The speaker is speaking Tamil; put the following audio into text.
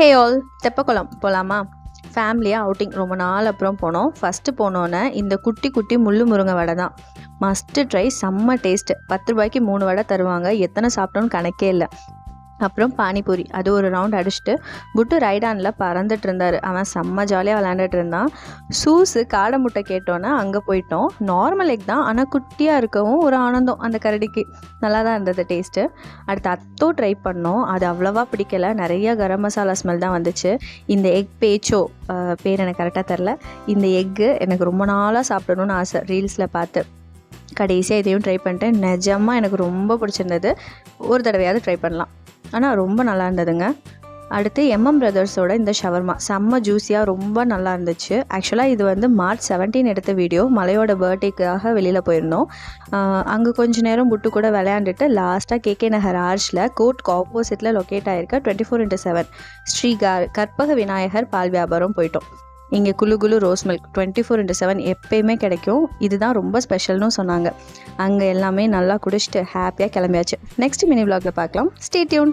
ஹே ஆல் தெப்பக்குளம் போகலாமா ஃபேமிலியாக அவுட்டிங் ரொம்ப நாள் அப்புறம் போனோம். ஃபஸ்ட்டு போனோன்னே இந்த குட்டி குட்டி முள்ளு முருங்கை வடை தான். மஸ்ட்டு ட்ரை செம்ம டேஸ்ட்டு பத்து ரூபாய்க்கு மூணு வடை தருவாங்க. எத்தனை சாப்பிட்டோன்னு கணக்கே இல்லை. அப்புறம் பானிபூரி. அது ஒரு ரவுண்ட் அடிச்சுட்டு புட்டு ரைடானில் பறந்துட்டு இருந்தார். அவன் செம்ம ஜாலியாக விளையாண்டுட்டு இருந்தான். சூஸு காடை முட்டை கேட்டோன்னே அங்கே போயிட்டோம். நார்மல் எக் தான் ஆனால் குட்டியாக இருக்கவும் ஒரு ஆனந்தம் அந்த கரடிக்கு. நல்லா தான் இருந்தது டேஸ்ட்டு அடுத்து அத்தோ ட்ரை பண்ணோம். அது அவ்வளோவா பிடிக்கல. நிறைய கரம் மசாலா ஸ்மெல் தான் வந்துச்சு. இந்த எக் பேச்சோ பேர் எனக்கு கரெக்டாக தெரில இந்த எக்கு எனக்கு ரொம்ப நாளாக சாப்பிடணும்னு ஆசை. ரீல்ஸில் பார்த்து. கடைசியாக இதையும் ட்ரை பண்ணிட்டேன். நிஜமாக எனக்கு ரொம்ப பிடிச்சிருந்தது. ஒரு தடவையாவது ட்ரை பண்ணலாம். ஆனால் ரொம்ப நல்லா இருந்ததுங்க. அடுத்து எம்எம் பிரதர்ஸோட இந்த ஷவர்மா. செம்ம ஜூஸியாக ரொம்ப நல்லா இருந்துச்சு. ஆக்சுவலாக இது வந்து மார்ச் 17 எடுத்த வீடியோ மலையோட பர்த்டேக்காக வெளியில் போயிருந்தோம். அங்கே கொஞ்ச நேரம் புட்டு கூட விளையாண்டுட்டு லாஸ்ட்டாக கேகே நகர் ஆர்ச்சில் கோர்ட்க்கு ஆப்போசிட்டில் locate ஆகிருக்க twenty four into seven Sri Karpaga Vinayagar பால் வியாபாரம் போயிட்டோம். இங்கே குழு குழு rose milk twenty four into seven எப்பயுமே கிடைக்கும். இதுதான் ரொம்ப ஸ்பெஷல்னு சொன்னாங்க. அங்கே எல்லாமே நல்லா குடிச்சிட்டு ஹாப்பியாக கிளம்பியாச்சு. நெக்ஸ்ட் மினி விளாகில் பார்க்கலாம். Stay tune